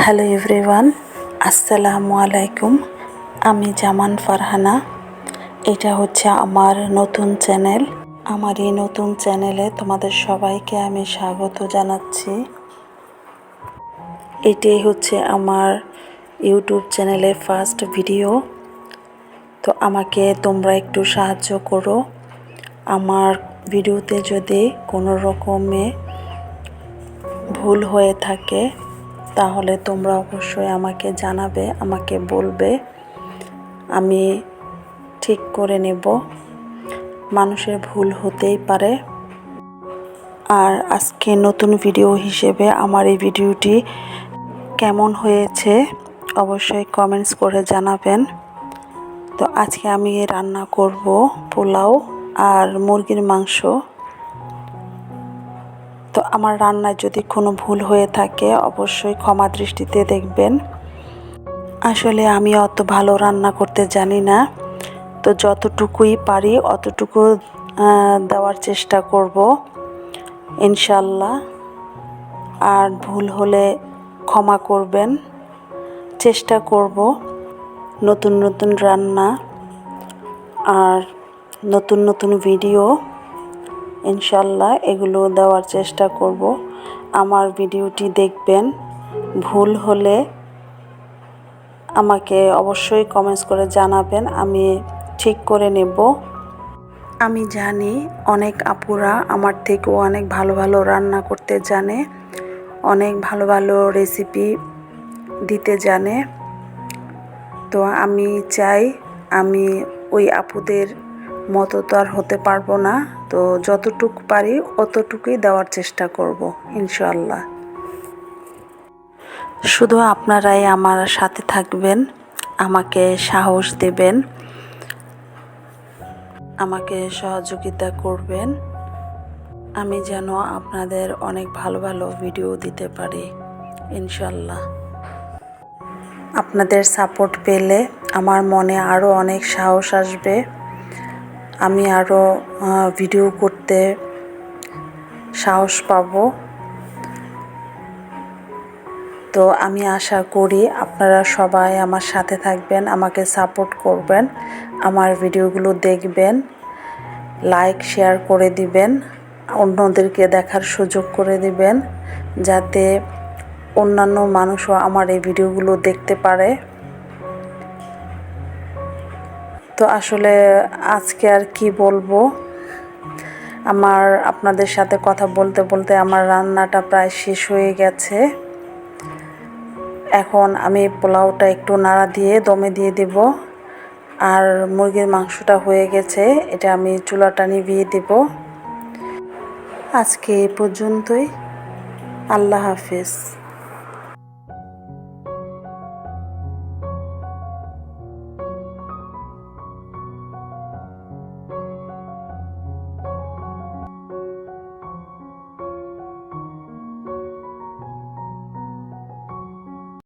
Hello everyone আসসালামু আলাইকুম আমি জামান ফারহানা। এটা হচ্ছে আমার নতুন চ্যানেল আমার এই নতুন চ্যানেলে তোমাদের সবাইকে আমি স্বাগত জানাচ্ছি। এটাই হচ্ছে আমার ইউটিউব চ্যানেলে ফার্স্ট ভিডিও তো আমাকে তোমরা একটু সাহায্য করো। আমার ভিডিওতে যদি কোনো রকমে ভুল হয়ে থাকে তাহলে তোমরা অবশ্যই আমাকে জানাবে, আমাকে বলবে। আমি ঠিক করে নেব। মানুষের ভুল হতেই পারে। আর আজকে নতুন ভিডিও হিসেবে আমার এই ভিডিওটি কেমন হয়েছে অবশ্যই কমেন্টস করে জানাবেন। তো আজকে আমি রান্না করব পোলাও আর মুরগির মাংস। তো আমার রান্নায় যদি কোনো ভুল হয়ে থাকে, অবশ্যই ক্ষমা দৃষ্টিতে দেখবেন। আসলে আমি অত ভালো রান্না করতে জানি না। তো যতটুকুই পারি, অতটুকু দেওয়ার চেষ্টা করব, ইনশাল্লাহ। আর ভুল হলে ক্ষমা করবেন, চেষ্টা করব নতুন নতুন রান্না, আর নতুন নতুন ভিডিও ইনশাল্লাহ এগুলো দেওয়ার চেষ্টা করব। আমার ভিডিওটি দেখবেন। ভুল হলে আমাকে অবশ্যই কমেন্টস করে জানাবেন। আমি ঠিক করে নেব। আমি জানি অনেক আপুরা আমার থেকেও অনেক ভালো ভালো রান্না করতে জানে, অনেক ভালো ভালো রেসিপি দিতে জানে। তো আমি চাই আমি ওই আপুদের মতো তো আর হতে পারব না। তো যতটুক পারি অতটুকুই দেওয়ার চেষ্টা করব ইনশাল্লাহ শুধু আপনারাই আমার সাথে থাকবেন, আমাকে সাহস দেবেন, আমাকে সহযোগিতা করবেন। আমি যেন আপনাদের অনেক ভালো ভালো ভিডিও দিতে পারি ইনশাল্লাহ আপনাদের সাপোর্ট পেলে আমার মনে আরও অনেক সাহস আসবে। আমি আরও ভিডিও করতে সাহস পাব। তো আমি আশা করি আপনারা সবাই আমার সাথে থাকবেন, আমাকে সাপোর্ট করবেন, আমার ভিডিওগুলো দেখবেন লাইক শেয়ার করে দিবেন, অন্যদেরকে দেখার সুযোগ করে দিবেন, যাতে অন্যান্য মানুষও আমার এই ভিডিওগুলো দেখতে পারে। তো আসলে আজকে আর কি বলব? আমার আপনাদের সাথে কথা বলতে বলতে আমার রান্নাটা প্রায় শেষ হয়ে গেছে। এখন আমি পোলাওটা একটু নাড়া দিয়ে দমে দিয়ে দেব। আর মুরগির মাংসটা হয়ে গেছে, এটা আমি চুলাটা নিভিয়ে দেব। আজকে এই পর্যন্তই। আল্লাহ হাফিজ।